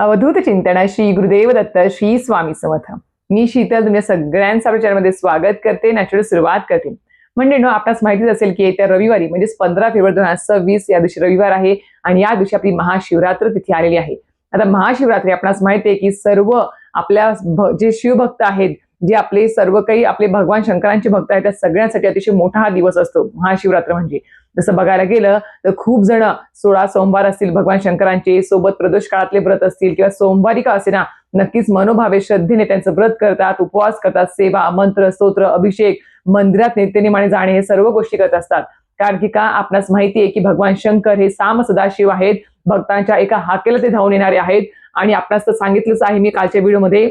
अवधूत चिंतन श्री गुरुदेव दत्त श्री स्वामी समर्थ. मी शीतल तुमच्या सगळ्यांचा विचारमध्ये स्वागत करते. नॅचरल सुरुवात करते. म्हणजे नो आपणास माहितीच असेल की येत्या रविवारी म्हणजेच पंधरा फेब्रुवारी दोन हजार सव्वीस या दिवशी रविवार आहे आणि या दिवशी आपली महाशिवरात्र तिथे आलेली आहे. आता महाशिवरात्री आपणास माहिती आहे की सर्व आपल्या भ- जे शिवभक्त आहेत जे आपले सर्व काही आपले भगवान शंकरांचे भक्त आहेत त्या सगळ्यांसाठी अतिशय मोठा हा दिवस असतो महाशिवरात्र म्हणजे. जसं बघायला गेलं तर खूप जण सोळा सोमवार असतील भगवान शंकरांचे सोबत प्रदोष काळातले व्रत असतील किंवा सोमवारी का असे ना नक्कीच मनोभावे श्रद्धेने त्यांचं व्रत करतात उपवास करतात सेवा मंत्र स्तोत्र अभिषेक मंदिरात नित्यनेमाने जाणे हे सर्व गोष्टी करत असतात. कारण की का आपणास माहिती आहे की भगवान शंकर हे साम सदाशिव आहेत भक्तांच्या एका हाकेला ते धावून येणारे आहेत. आणि आपणास तर सांगितलंच आहे मी कालच्या व्हिडिओमध्ये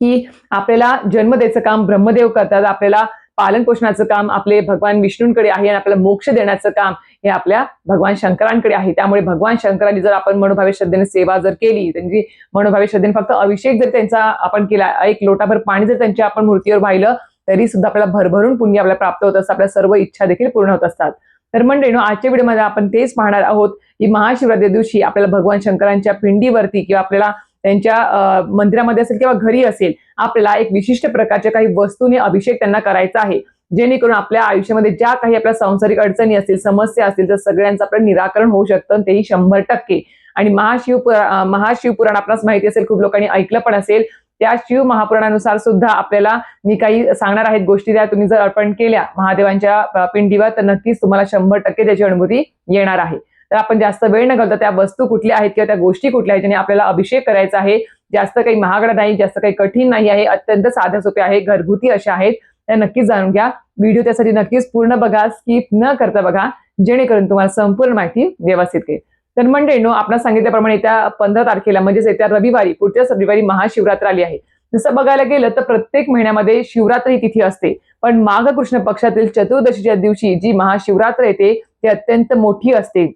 की आपल्याला जन्म द्यायचं काम ब्रह्मदेव करतात आपल्याला पालन पोषणाचं काम आपले भगवान विष्णूंकडे आहे आणि आपल्याला मोक्ष देण्याचं काम हे आपल्या भगवान शंकरांकडे आहे. त्यामुळे भगवान शंकरांनी जर आपण मनोभावे श्रद्धेने सेवा जर केली त्यांची मनोभावे श्रद्धेने फक्त अभिषेक जर त्यांचा आपण केला एक लोटाभर पाणी जर त्यांच्या आपण मूर्तीवर वाहिलं तरी सुद्धा आपल्याला भरभरून पुण्य आपल्याला प्राप्त होत असतं. आपल्या सर्व इच्छा देखील पूर्ण होत असतात. तर म्हणजे आजच्या व्हिडिओमध्ये आपण तेच पाहणार आहोत की महाशिवरात्री दिवशी आपल्याला भगवान शंकरांच्या पिंडीवरती किंवा आपल्याला त्यांच्या मंदिरामध्ये असेल किंवा घरी असेल आपल्याला एक विशिष्ट प्रकारच्या काही वस्तूने अभिषेक त्यांना करायचा आहे. जेणेकरून आपल्या आयुष्यामध्ये ज्या काही आपल्या सांसारिक अडचणी असतील समस्या असतील तर सगळ्यांचं आपलं निराकरण होऊ शकतं तेही शंभर टक्के. आणि महाशिव पुरा- महाशिवपुराण आपणास माहिती असेल खूप लोकांनी ऐकलं पण असेल त्या शिव महापुराणानुसार सुद्धा आपल्याला मी काही सांगणार आहेत गोष्टी त्या तुम्ही जर अर्पण केल्या महादेवांच्या पिंडीवर तर नक्कीच तुम्हाला शंभर टक्के त्याची अनुभूती येणार आहे. तर आपण जास्त वेळ न घालता त्या वस्तू कुठल्या आहेत किंवा त्या गोष्टी कुठल्या आहेत ज्याने आपल्याला अभिषेक करायचा आहे जास्त काही महागडा नाही जास्त काही कठीण नाही आहे अत्यंत साध्या सोप्या आहे घरगुती अशा आहेत. त्या नक्कीच जाणून घ्या. व्हिडिओ त्यासाठी नक्कीच पूर्ण बघा स्किप न करता बघा जेणेकरून तुम्हाला संपूर्ण माहिती व्यवस्थित येईल तर म्हणजे नो आपण सांगितल्याप्रमाणे येत्या पंधरा तारखेला म्हणजेच येत्या रविवारी पुढच्याच रविवारी महाशिवरात्र आली आहे. जसं बघायला गेलं तर प्रत्येक महिन्यामध्ये शिवरात्री तिथी असते. पण माघ कृष्ण पक्षातील चतुर्दशीच्या दिवशी जी महाशिवरात्र येते ती अत्यंत मोठी असते.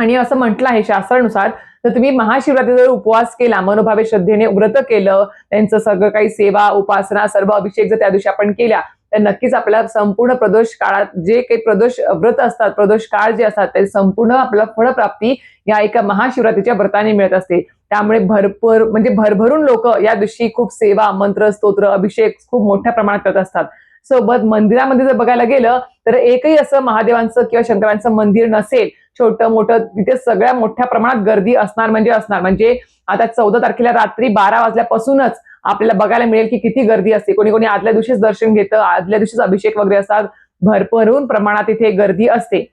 आणि असं म्हटलं आहे शास्त्रानुसार तर तुम्ही महाशिवरात्री जर उपवास केला मनोभावे श्रद्धेने व्रत केलं त्यांचं सगळं काही सेवा उपासना सर्व अभिषेक जर त्या दिवशी आपण केल्या तर नक्कीच आपल्याला संपूर्ण प्रदोष काळात जे काही प्रदोष व्रत असतात प्रदोष काळ जे असतात ते संपूर्ण आपल्याला फळप्राप्ती या एका महाशिवरात्रीच्या व्रताने मिळत असते. त्यामुळे भरपूर म्हणजे भरभरून लोक या दिवशी खूप सेवा मंत्र स्तोत्र अभिषेक खूप मोठ्या प्रमाणात करत असतात. सोबत मंदिरामध्ये जर बघायला गेलं तर एकही असं महादेवांचं किंवा शंकरांचं मंदिर नसेल छोटं मोठं तिथे सगळ्या मोठ्या प्रमाणात गर्दी असणार म्हणजे असणार. म्हणजे आता चौदा तारखेला रात्री बारा वाजल्यापासूनच आपल्याला बघायला मिळेल की किती गर्दी असते. कोणी कोणी आदल्या दिवशीच दर्शन घेतं आदल्या दिवशीच अभिषेक वगैरे असतात. भरभरून प्रमाणात इथे गर्दी असते.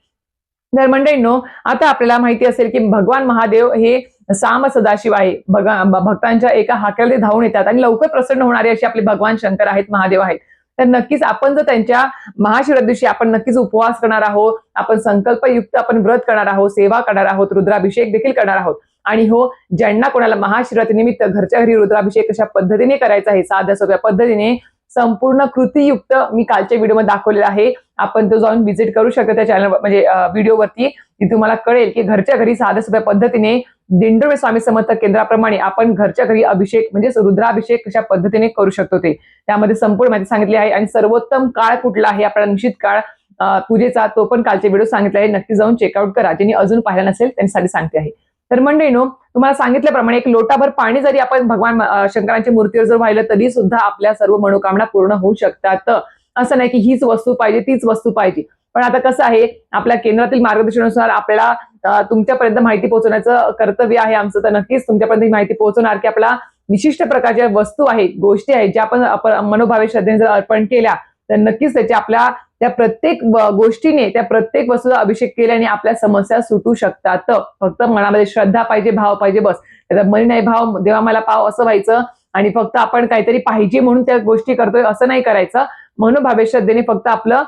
तर मंडळींनो आता आपल्याला माहिती असेल की भगवान महादेव हे साम सदाशिव आहे. भगा- भक्तांच्या एका हाक्याला ते धावून येतात आणि लवकर प्रसन्न होणारे असे आपले भगवान शंकर आहेत महादेव आहेत. तर नक्कीच आपण जर त्यांच्या महाशिवरात्री दिवशी आपण नक्कीच उपवास करणार आहोत आपण संकल्पयुक्त आपण व्रत करणार आहोत सेवा करणार आहोत रुद्राभिषेक देखील करणार आहोत. आणि हो ज्यांना कोणाला महाशिवरात्री निमित्त घरच्या घरी रुद्राभिषेक कशा पद्धतीने करायचा आहे साध्या सोप्या पद्धतीने संपूर्ण कृतीयुक्त मी कालच्या व्हिडिओमध्ये दाखवलेला आहे. आपण तो जाऊन व्हिजिट करू शकता त्या चॅनल म्हणजे व्हिडिओवरती तुम्हाला कळेल की घरच्या घरी साध्या सोप्या पद्धतीने दिंडोळे स्वामी समर्थ केंद्राप्रमाणे आपण घरच्या घरी अभिषेक म्हणजे रुद्राभिषेक कशा पद्धतीने करू शकतो ते. त्यामध्ये संपूर्ण माहिती सांगितली आहे. आणि सर्वोत्तम काळ कुठला आहे? आपला निश्चित काळ पूजेचा तो पण कालचे व्हिडिओ सांगितला आहे. नक्की जाऊन चेकआउट करा. ज्यांनी अजून पाहिला नसेल त्यांच्यासाठी सांगते आहे. तर मंडळीनो तुम्हाला सांगितल्याप्रमाणे एक लोटाभर पाणी जरी आपण भगवान शंकरांची शंकरांच्या मूर्तीवर जर वाहिलं तरी सुद्धा आपल्या सर्व मनोकामना पूर्ण होऊ शकतात. असं नाही की हीच वस्तू पाहिजे तीच वस्तू पाहिजे. पण आता कसं आहे आपल्या केंद्रातील मार्गदर्शनानुसार आपल्याला तुमच्यापर्यंत माहिती पोहोचवण्याचं कर्तव्य आहे आमचं तर नक्कीच तुमच्यापर्यंत ही माहिती पोहोचवणार की आपला विशिष्ट प्रकारच्या वस्तू आहेत गोष्टी आहेत ज्या आपण मनोभावे श्रद्धेने जर अर्पण केल्या तर नक्कीच त्याचे आपल्या त्या प्रत्येक गोष्टीने त्या प्रत्येक वस्तूचा अभिषेक केल्याने आपल्या समस्या सुटू शकतात. फक्त मनामध्ये श्रद्धा पाहिजे भाव पाहिजे बस. त्याचा मनी नाही भाव देवा मला पाव असं व्हायचं. आणि फक्त आपण काहीतरी पाहिजे म्हणून त्या गोष्टी करतोय असं नाही करायचं. मनोभावे श्रद्धेने फक्त आपलं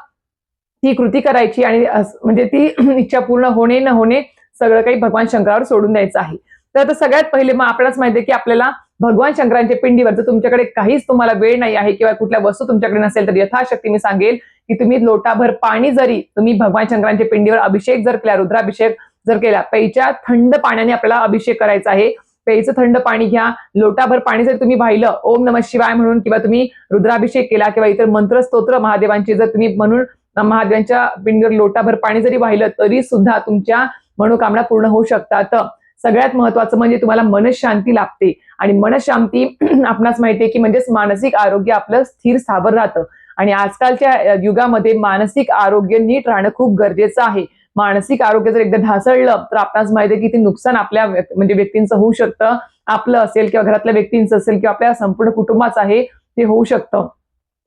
ती कृती करायची आणि म्हणजे ती इच्छा पूर्ण होणे न होणे सगळं काही भगवान शंकरावर सोडून द्यायचं आहे. तर आता सगळ्यात पहिले मग आपल्यालाच माहिती की आपल्याला भगवान शंकरांच्या पिंडीवर जर तुमच्याकडे काहीच तुम्हाला वेळ नाही आहे किंवा कुठल्या वस्तू तुमच्याकडे नसेल तर यथाशक्ती मी सांगेल की तुम्ही लोटाभर पाणी जरी तुम्ही भगवान शंकरांच्या पिंडीवर अभिषेक जर केला रुद्राभिषेक जर केला प्यायच्या थंड पाण्याने आपल्याला अभिषेक करायचा आहे. प्यायचं थंड पाणी घ्या. लोटाभर पाणी जर तुम्ही वाहिलं ओम नम शिवाय म्हणून किंवा तुम्ही रुद्राभिषेक केला किंवा इतर मंत्र स्तोत्र महादेवांची जर तुम्ही म्हणून महादेवांच्या पिंडीवर लोटाभर पाणी जरी वाहिलं तरी सुद्धा तुमच्या मनोकामना पूर्ण होऊ शकतात. सगळ्यात महत्वाचं म्हणजे तुम्हाला मनशांती लागते आणि मनशांती आपणास माहिती आहे की म्हणजेच मानसिक आरोग्य आपलं स्थिर स्थावर राहतं. आणि आजकालच्या युगामध्ये मानसिक आरोग्य नीट राहणं खूप गरजेचं आहे. मानसिक आरोग्य जर एकदा ढासळलं तर आपणास माहिती आहे की ते नुकसान आपल्या म्हणजे व्यक्तींचं होऊ शकतं. आपलं असेल किंवा घरातल्या व्यक्तींचं असेल किंवा आपल्या संपूर्ण कुटुंबाचं आहे ते होऊ शकतं.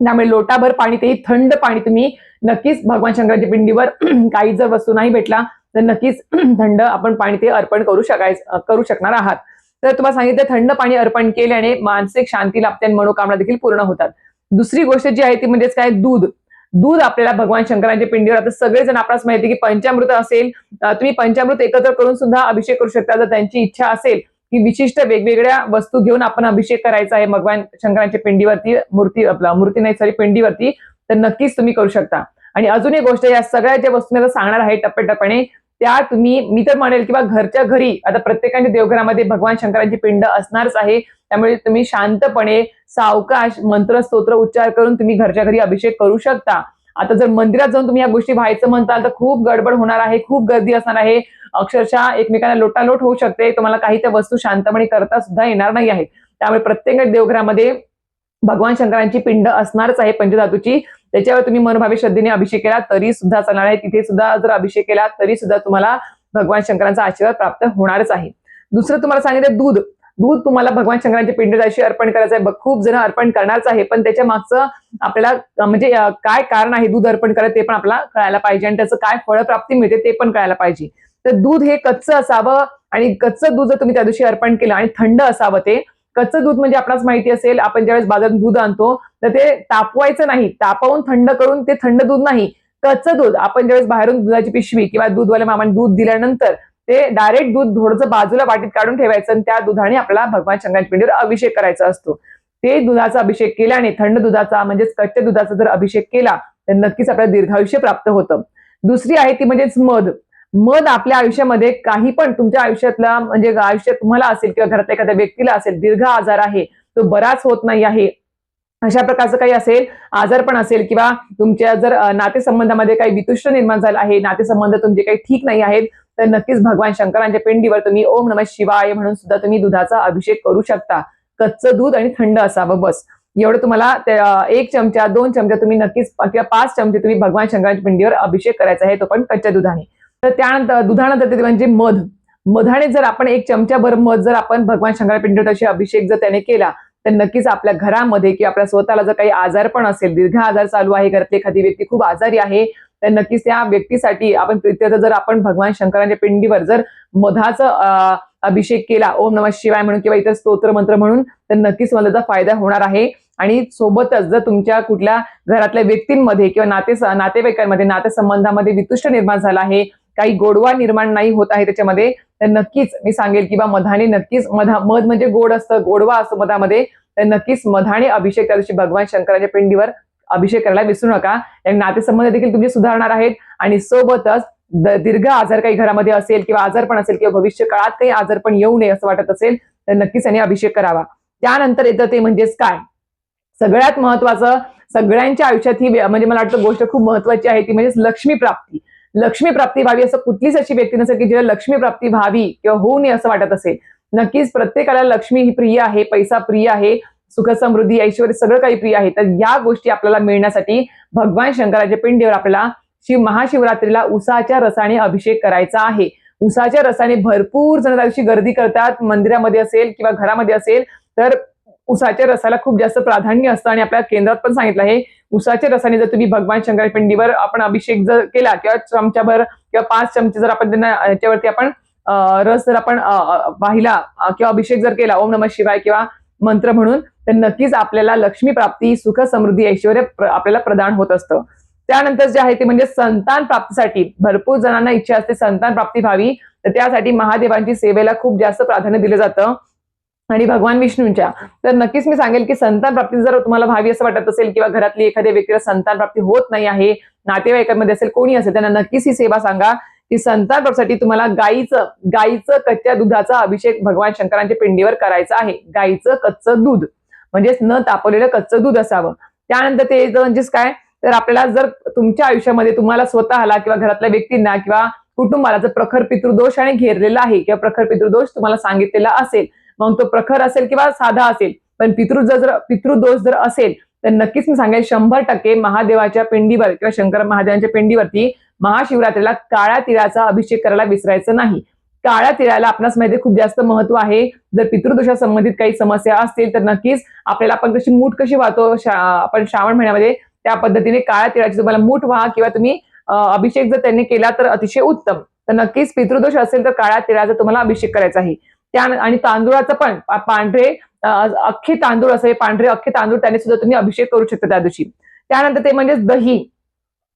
त्यामुळे लोटाभर पाणी तेही थंड पाणी तुम्ही नक्कीच भगवान शंकराच्या पिंडीवर काही जर वस्तू नाही भेटला तर नक्कीच थंड आपण पाणी ते अर्पण करू शकायचं करू शकणार आहात. तर तुम्हाला सांगितलं थंड पाणी अर्पण केल्याने मानसिक शांती लाभते आणि मनोकामना देखील पूर्ण होतात. दुसरी गोष्ट जी आहे ती म्हणजेच काय? दूध. दूध आपल्याला भगवान शंकरांच्या पिंडीवर आता सगळेजण आपल्याला माहिती की पंचामृत असेल तुम्ही पंचामृत एकत्र करून सुद्धा अभिषेक करू शकता. जर त्यांची इच्छा असेल की विशिष्ट वेगवेगळ्या वस्तू घेऊन आपण अभिषेक करायचा आहे भगवान शंकरांच्या पिंडीवरती मूर्ती आपला मूर्ती नाही सॉरी पिंडीवरती तर नक्कीच तुम्ही करू शकता. आणि अजून एक गोष्ट या सगळ्या ज्या वस्तू मी आता सांगणार आहे टप्प्याटप्प्याने त्या तुम्ही मी तर म्हणेल किंवा घरच्या घरी आता प्रत्येकाच्या देवघरामध्ये भगवान शंकरांची पिंड असणारच आहे त्यामुळे तुम्ही शांतपणे सावकाश मंत्र स्तोत्र उच्चार करून तुम्ही घरच्या घरी अभिषेक करू शकता. आता जर मंदिरात जाऊन तुम्ही या गोष्टी व्हायचं म्हणताल तर खूप गडबड होणार आहे खूप गर्दी असणार आहे. अक्षरशः एकमेकांना लोटालोट होऊ शकते तुम्हाला काही त्या वस्तू शांतपणे करता सुद्धा येणार नाही आहे त्यामुळे प्रत्येक देवघरामध्ये भगवान शंकरांची पिंड असणारच आहे पंचधातूची. त्याच्यावर तुम्ही मनभावे श्रद्धेने अभिषेक केला तरी सुद्धा चालणार आहे. तिथे सुद्धा जर अभिषेक केला तरी सुद्धा तुम्हाला भगवान शंकरांचा आशीर्वाद प्राप्त होणारच आहे. दुसरं तुम्हाला सांगितलं दूध. दूध तुम्हाला भगवान शंकरांच्या पिंडदाशी अर्पण करायचं आहे. खूप जण अर्पण करणारच आहे पण त्याच्या मागचं आपल्याला म्हणजे काय कारण आहे दूध अर्पण करायचं ते पण आपल्याला कळायला पाहिजे. आणि त्याचं काय फळप्राप्ती मिळते ते पण कळायला पाहिजे. तर दूध हे कच्चं असावं आणि कच्चं दूध जर तुम्ही त्या दिवशी अर्पण केलं आणि थंड असावं ते कच्चं दूध म्हणजे आपणास माहिती असेल आपण ज्यावेळेस बाजारात दूध आणतो तर ते तापवायचं नाही. तापवून थंड करून ते थंड दूध नाही. कच्चं दूध आपण ज्यावेळेस बाहेरून दुधाची पिशवी किंवा दूधवाल्या मामाने दूध दिल्यानंतर ते डायरेक्ट दूध थोडंसं बाजूला वाटीत काढून ठेवायचं आणि त्या दुधाने आपल्याला भगवान शंकराच्या पिंडीवर अभिषेक करायचा असतो. ते दुधाचा अभिषेक केल्याने थंड दुधाचा म्हणजेच कच्च्या दुधाचा जर अभिषेक केला तर नक्कीच आपल्याला दीर्घायुष्य प्राप्त होतं. दुसरी आहे ती म्हणजेच मध. मध आपल्या आयुष्यामध्ये काही पण तुमच्या आयुष्यातला म्हणजे आयुष्यात तुम्हाला असेल किंवा घरातल्या एखाद्या व्यक्तीला असेल दीर्घ आजार आहे तो बराच होत नाही आहे. अशा प्रकारचं काही असेल आजार पण असेल किंवा तुमच्या जर नातेसंबंधामध्ये काही वितुष्ट निर्माण झालं आहे नातेसंबंध तुमचे काही ठीक नाही आहेत तर नक्कीच भगवान शंकरांच्या पिंडीवर तुम्ही ओम नमः शिवाय म्हणून सुद्धा तुम्ही दुधाचा अभिषेक करू शकता. कच्चं दूध आणि थंड असावं बस. एवढं तुम्हाला एक चमचा दोन चमचा तुम्ही नक्कीच किंवा पाच चमचे तुम्ही भगवान शंकरांच्या पिंडीवर अभिषेक करायचा आहे तो पण कच्च्या दुधाने. तर त्यानंतर दुधानंतर ते म्हणजे मध. मधाने जर आपण एक चमचाभर मध जर आपण भगवान शंकराच्या पिंडीवर तशी अभिषेक जर त्याने केला तर नक्कीच आपल्या घरामध्ये किंवा आपल्या स्वतःला जर काही आजार पण असेल दीर्घ आजार चालू आहे घरातली एखादी व्यक्ती खूप आजारी आहे तर नक्कीच त्या व्यक्तीसाठी आपण प्रित्यर्थ जर आपण भगवान शंकरांच्या पिंडीवर जर मधाचं अं, अभिषेक केला ओम नमः शिवाय म्हणून किंवा इतर स्तोत्र मंत्र म्हणून तर नक्कीच मला त्याचा फायदा होणार आहे. आणि सोबतच जर तुमच्या कुठल्या घरातल्या व्यक्तींमध्ये किंवा नाते नातेवाईकांमध्ये नातेसंबंधामध्ये वितुष्ट निर्माण झाला आहे काही गोडवा निर्माण नाही होत आहे त्याच्यामध्ये तर नक्कीच मी सांगेल की बा मधाने नक्कीच मधा मध म्हणजे गोड असतं गोडवा असतो मधामध्ये तर नक्कीच मधाने अभिषेक त्या दिवशी भगवान शंकराच्या पिंडीवर अभिषेक करायला विसरू नका. आणि नातेसंबंध देखील तुमचे सुधारणार आहेत आणि सोबतच दीर्घ आजार काही घरामध्ये असेल किंवा आजार पण असेल किंवा भविष्य काळात काही आजार पण येऊ नये असं वाटत असेल तर नक्कीच याने अभिषेक करावा. त्यानंतर येतं ते म्हणजेच काय? सगळ्यात महत्वाचं सगळ्यांच्या आयुष्यात ही म्हणजे मला वाटतं गोष्ट खूप महत्वाची आहे ती म्हणजे लक्ष्मी प्राप्ती. लक्ष्मी प्राप्ती व्हावी असं कुठलीच अशी व्यक्ती नसेल की जिला लक्ष्मी प्राप्ती व्हावी किंवा होऊ नये असं वाटत असेल. नक्कीच प्रत्येकाला लक्ष्मी ही प्रिय आहे पैसा प्रिय आहे सुख समृद्धी ऐश्वर सगळं काही प्रिय आहे. तर या गोष्टी आपल्याला मिळण्यासाठी भगवान शंकराच्या पिंडीवर आपल्याला शिव महाशिवरात्रीला उसाच्या रसाने अभिषेक करायचा आहे. उसाच्या रसाने भरपूर जण त्या दिवशी गर्दी करतात. मंदिरामध्ये असेल किंवा घरामध्ये असेल तर उसाच्या रसाला खूप जास्त प्राधान्य असतं आणि आपल्या केंद्रात पण सांगितलं आहे. उसाच्या रसाने जर तुम्ही भगवान शंकर पिंडीवर आपण अभिषेक जर केला किंवा चमच्याभर किंवा पाच चमचे जर आपण त्यांना याच्यावरती आपण रस जर आपण वाहिला किंवा अभिषेक जर केला ओम नमः शिवाय किंवा मंत्र म्हणून तर नक्कीच आपल्याला लक्ष्मी प्राप्ती सुख समृद्धी ऐश्वर आपल्याला प्रदान होत असतं. त्यानंतर जे आहे ते म्हणजे संतान प्राप्तीसाठी भरपूर जणांना इच्छा असते संतान प्राप्ती व्हावी. तर त्यासाठी महादेवांची सेवेला खूप जास्त प्राधान्य दिलं जातं. आणि भगवान विष्णूंच्या. तर नक्कीच मी सांगेल की संतान प्राप्ती जर तुम्हाला भावी असं वाटत असेल किंवा घरातली एखाद्या व्यक्तीला संतान प्राप्ती होत नाही आहे नातेवाईकांमध्ये असेल कोणी असेल त्यांना नक्कीच ही सेवा सांगा की संतान प्राप्तीसाठी तुम्हाला गाईचं गाईचं कच्च्या दुधाचा अभिषेक भगवान शंकरांच्या पिंडीवर करायचा आहे. गाईचं कच्चं दूध. म्हणजेच न तापवलेलं कच्चं दूध असावं. त्यानंतर ते म्हणजेच काय? तर आपल्याला जर तुमच्या आयुष्यामध्ये तुम्हाला स्वतःला किंवा घरातल्या व्यक्तींना किंवा कुटुंबाला जर प्रखर पितृदोषाने घेरलेला आहे किंवा प्रखर पितृदोष तुम्हाला सांगितलेला असेल मग तो प्रखर असेल किंवा साधा असेल पण पितृ जर पितृदोष जर असेल तर नक्कीच मी सांगेल शंभर टक्के महादेवाच्या पिंडीवर किंवा शंकर महादेवांच्या पिंडीवरती महाशिवरात्रीला काळ्या तिळाचा अभिषेक करायला विसरायचं नाही. काळ्या तिळाला आपणास माहिती खूप जास्त महत्त्व आहे. जर पितृदोषा संबंधित काही समस्या असतील तर नक्कीच आपल्याला आपण कशी मूठ कशी वाहतो शा- आपण श्रावण महिन्यामध्ये त्या पद्धतीने काळ्या तिळाची तुम्हाला मूठ व्हा किंवा तुम्ही अभिषेक जर त्यांनी केला तर अतिशय उत्तम. तर नक्कीच पितृदोष असेल तर काळ्या तिळाचा तुम्हाला अभिषेक करायचा आहे. त्या आणि तांदूळाचं पण पांढरे अख्खे तांदूळ असे पांढरे अख्खे तांदूळ त्याने सुद्धा तुम्ही अभिषेक करू शकता त्या दिवशी. त्यानंतर ते म्हणजे दही.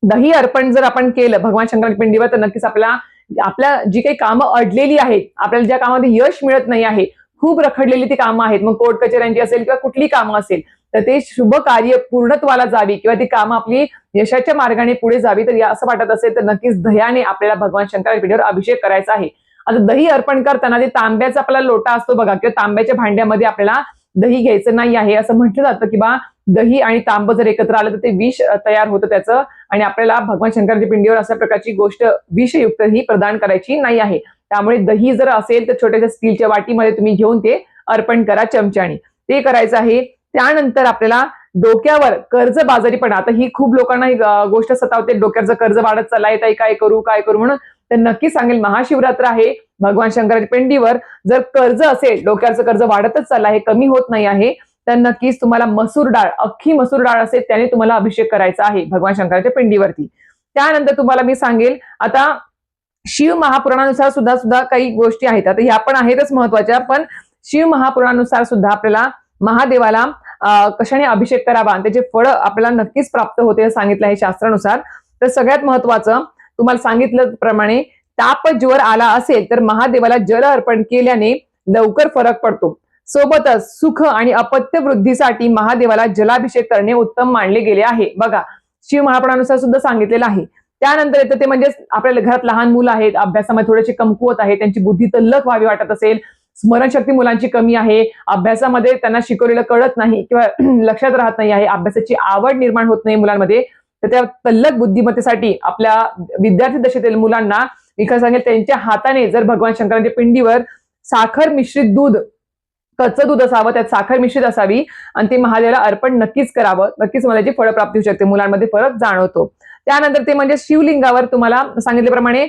दही अर्पण जर आपण केलं भगवान शंकराच्या पिंडीवर तर नक्कीच आपल्या आपल्या जी काही कामं अडलेली आहेत आपल्याला ज्या कामामध्ये यश मिळत नाही आहे खूप रखडलेली ती कामं आहेत. मग कोर्ट कचेऱ्यांची असेल किंवा कुठली कामं असेल तर ते शुभ कार्य पूर्णत्वाला जावी किंवा ती कामं आपली यशाच्या मार्गाने पुढे जावी. तर या असं वाटत असेल तर नक्कीच दह्याने आपल्याला भगवान शंकराच्या पिंडीवर अभिषेक करायचा आहे. आता दही अर्पण करताना ते तांब्याचा आपला लोटा असतो बघा किंवा तांब्याच्या भांड्यामध्ये आपल्याला दही घ्यायचं नाही आहे असं म्हटलं जातं की बा दही आणि तांब जर एकत्र आलं तर ते विष तयार होतं त्याचं. आणि आपल्याला भगवान शंकराच्या पिंडीवर अशा प्रकारची गोष्ट विषयुक्त ही प्रदान करायची नाही आहे. त्यामुळे दही जर असेल तर छोट्याशा स्टीलच्या वाटीमध्ये तुम्ही घेऊन ते अर्पण करा चमच्याने. ते करायचं आहे. त्यानंतर आपल्याला डोक्यावर कर्ज बाजारीपणा आता ही खूप लोकांना ही गोष्ट सतावते. डोक्याचं कर्ज वाढत चाललाय ताई काय करू काय करू म्हणून तर नक्की सांगेल महाशिवरात्र आहे. भगवान शंकराच्या पिंडीवर जर कर्ज असेल डोक्याचं कर्ज वाढतच चाललं आहे कमी होत नाही आहे तर नक्कीच तुम्हाला मसूर डाळ अख्खी मसूर डाळ असेल त्याने तुम्हाला अभिषेक करायचा आहे भगवान शंकराच्या पिंडीवरती. त्यानंतर तुम्हाला मी सांगेल आता शिव महापुराणानुसार सुद्धा सुद्धा काही गोष्टी आहेत. आता ह्या पण आहेतच महत्त्वाच्या पण शिव महापुराणानुसार सुद्धा आपल्याला महादेवाला कशाने अभिषेक करावा आणि त्याचे फळ आपल्याला नक्कीच प्राप्त होते सांगितलं आहे शास्त्रानुसार. तर सगळ्यात महत्वाचं तुम्हाला सांगितल्याप्रमाणे ताप ज्वर आला असेल तर महादेवाला जल अर्पण केल्याने लवकर फरक पडतो. सोबतच सुख आणि अपत्य वृद्धीसाठी महादेवाला जलाभिषेक करणे उत्तम मानले गेले आहे. बघा शिव महापणानुसार सुद्धा सांगितलेलं आहे. त्यानंतर येतं ते म्हणजे आपल्या घरात लहान मुलं आहेत अभ्यासामध्ये थोडेसे कमकुवत आहे त्यांची बुद्धी तल्लख व्हावी वाटत असेल स्मरणशक्ती मुलांची कमी आहे अभ्यासामध्ये त्यांना शिकवलेलं कळत नाही किंवा लक्षात राहत नाही आहे अभ्यासाची आवड निर्माण होत नाही मुलांमध्ये तर त्या तल्लक बुद्धिमत्तेसाठी आपल्या विद्यार्थी दशेतील मुलांना मी काय सांगेल त्यांच्या हाताने जर भगवान शंकरांच्या पिंडीवर साखर मिश्रित दूध कच्चं दूध असावं त्यात साखर मिश्रित असावी आणि ते महादेवाला अर्पण नक्कीच करावं. नक्कीच मला याची फळप्राप्ती होऊ शकते मुलांमध्ये फरक जाणवतो. त्यानंतर ते म्हणजे शिवलिंगावर तुम्हाला सांगितल्याप्रमाणे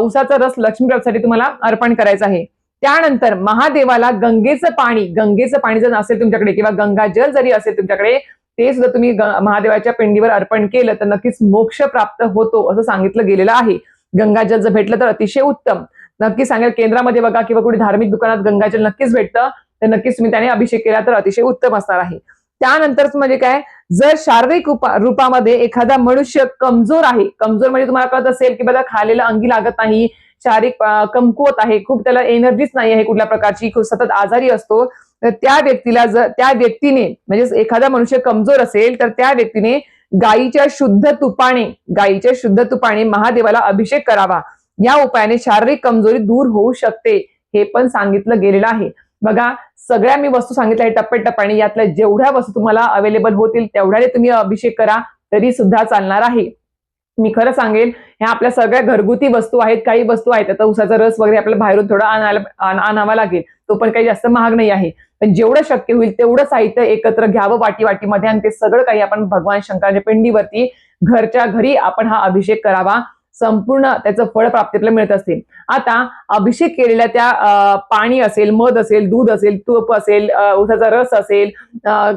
उसाचा रस लक्ष्मीप्रसादसाठी तुम्हाला अर्पण करायचं आहे. त्यानंतर महादेवाला गंगेचं पाणी गंगेचं पाणी जर असेल तुमच्याकडे किंवा गंगाजल जरी असेल तुमच्याकडे ते सुद्धा तुम्ही महादेवाच्या पिंडीवर अर्पण केलं तर नक्कीच मोक्ष प्राप्त होतो असं सांगितलं गेलेलं आहे. गंगाजल जर भेटलं तर अतिशय उत्तम. नक्की सांगेल केंद्रामध्ये बघा किंवा कुठे धार्मिक दुकानात गंगाजल नक्कीच भेटतं तर नक्कीच तुम्ही त्याने अभिषेक केला तर अतिशय उत्तम असणार आहे. त्यानंतर म्हणजे काय जर शारीरिक रूपामध्ये एखादा मनुष्य कमजोर आहे कमजोर म्हणजे तुम्हाला कळत असेल की बघा खालेलं अंगी लागत नाही शारीरिक कमकुवत आहे खूप त्याला एनर्जीच नाही आहे कुठल्या प्रकारची खूप सतत आजारी असतो तर त्या व्यक्तीला जर त्या व्यक्तीने म्हणजे एखादा मनुष्य कमजोर असेल तर त्या व्यक्तीने गायीच्या शुद्ध तुपाने गायीच्या शुद्ध तुपाने महादेवाला अभिषेक करावा. या उपायाने शारीरिक कमजोरी दूर होऊ शकते हे पण सांगितलं गेलेलं आहे. बघा सगळ्या मी वस्तू सांगितल्या आहेत टप्प्याटप्प्याने यातल्या जेवढ्या वस्तू तुम्हाला अवेलेबल होतील तेवढ्याने तुम्ही अभिषेक करा तरी सुद्धा चालणार आहे. मी खरं सांगेल ह्या आपल्या सगळ्या घरगुती वस्तू आहेत काही वस्तू आहेत आता उसाचा रस वगैरे आपल्याला बाहेरून थोडा आणायला आणावा लागेल. तो पण काही जास्त महाग नाही आहे. पण जेवढं शक्य होईल तेवढं साहित्य एकत्र घ्यावं वाटी वाटीमध्ये आणि ते सगळं काही आपण भगवान शंकराच्या पिंडीवरती घरच्या घरी आपण हा अभिषेक करावा. संपूर्ण त्याचं फळ प्राप्ती आपल्याला मिळत असते. आता अभिषेक केलेल्या त्या पाणी असेल मध असेल दूध असेल तूप असेल उसाचा रस असेल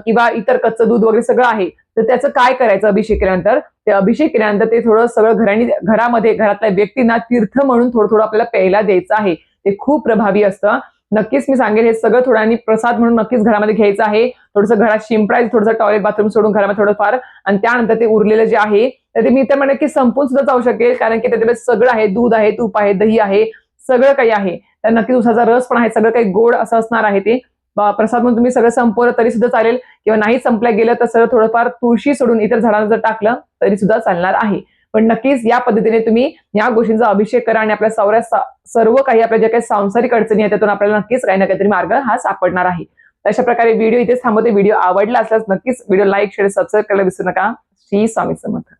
किंवा इतर कच्चं दूध वगैरे सगळं आहे. तर त्याचं काय करायचं अभिषेक केल्यानंतर? ते अभिषेक केल्यानंतर ते थोडं सगळं घराणी घरामध्ये घरातल्या व्यक्तींना तीर्थ म्हणून थोडं थोडं आपल्याला प्यायला द्यायचं आहे. ते खूप प्रभावी असतं. नक्कीच मी सांगेल हे सगळं थोडं आणि प्रसाद म्हणून नक्कीच घरामध्ये घ्यायचं आहे. थोडंसं घरात शिंपडायचं थोडंसं टॉयलेट बाथरूम सोडून घरामध्ये थोडंफार. आणि त्यानंतर ते उरलेलं जे आहे तर ते मी तर म्हणेन की संपून सुद्धा जाऊ शकेल कारण की त्याच्यामध्ये सगळं आहे दूध आहे तूप आहे दही आहे सगळं काही आहे. तर नक्कीच उसाचा रस पण आहे सगळं काही गोड असं असणार आहे ते. प्रसाद म्हणून तुम्ही सगळं संपवलं तरी सुद्धा चालेल. किंवा नाही संपल्या गेलं तर सगळं थोडंफार तुळशी सोडून इतर झाडांना जर टाकलं तरी सुद्धा चालणार आहे. पण नक्कीच या पद्धतीने तुम्ही या गोष्टींचा अभिषेक करा आणि आपल्या सौऱ्या सर्व काही आपल्या ज्या काही सांसारिक अडचणी आहेत त्यातून आपल्याला नक्कीच काही ना काहीतरी मार्ग हा सापडणार आहे. अशा प्रकारे व्हिडिओ इथेच थांबवते. व्हिडिओ आवडला असल्यास नक्कीच व्हिडिओ लाईक शेअर सबस्क्राईब करायला विसरू नका. श्री स्वामी समर्थ.